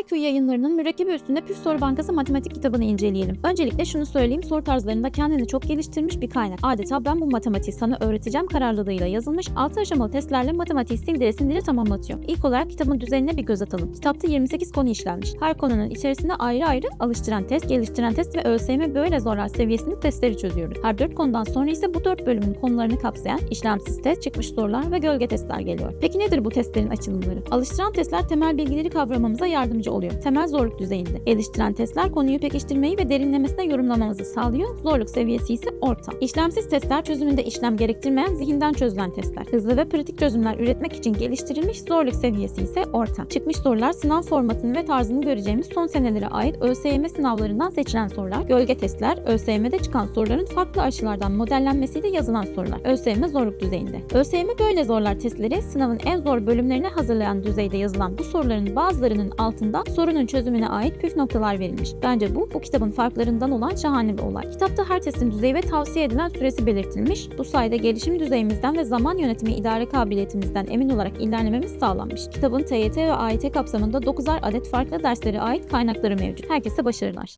IQ yayınlarının mürekkebi üstünde püf soru bankası matematik kitabını inceleyelim. Öncelikle şunu söyleyeyim, soru tarzlarında kendini çok geliştirmiş bir kaynak. Adeta ben bu matematiği sana öğreteceğim kararlılığıyla yazılmış 6 aşamalı testlerle matematiği sindire sindire tamamlatıyor. İlk olarak kitabın düzenine bir göz atalım. Kitapta 28 konu işlenmiş. Her konunun içerisinde ayrı ayrı alıştıran test, geliştiren test ve ÖSYM böyle zorlar seviyesinin testleri çözüyoruz. Her 4 konudan sonra ise bu 4 bölümün konularını kapsayan işlemsiz test, çıkmış sorular ve gölge testler geliyor. Peki nedir bu testlerin açılımları? Alıştıran testler temel bilgileri kavramamıza yardımcı oluyor. Temel zorluk düzeyinde. Geliştiren testler konuyu pekiştirmeyi ve derinlemesine yorumlamamızı sağlıyor. Zorluk seviyesi ise orta. İşlemsiz testler çözümünde işlem gerektirmeyen zihinden çözülen testler. Hızlı ve pratik çözümler üretmek için geliştirilmiş zorluk seviyesi ise orta. Çıkmış sorular sınav formatını ve tarzını göreceğimiz son senelere ait ÖSYM sınavlarından seçilen sorular. Gölge testler, ÖSYM'de çıkan soruların farklı açılardan modellenmesiyle yazılan sorular. ÖSYM zorluk düzeyinde. ÖSYM böyle zorlar testleri sınavın en zor bölümlerine hazırlayan düzeyde yazılan bu soruların bazılarının altında sorunun çözümüne ait püf noktalar verilmiş. Bence bu, bu kitabın farklarından olan şahane bir olay. Kitapta her testin düzeyi ve tavsiye edilen süresi belirtilmiş. Bu sayede gelişim düzeyimizden ve zaman yönetimi idare kabiliyetimizden emin olarak ilerlememiz sağlanmış. Kitabın TYT ve AYT kapsamında 9'ar adet farklı derslere ait kaynakları mevcut. Herkese başarılar.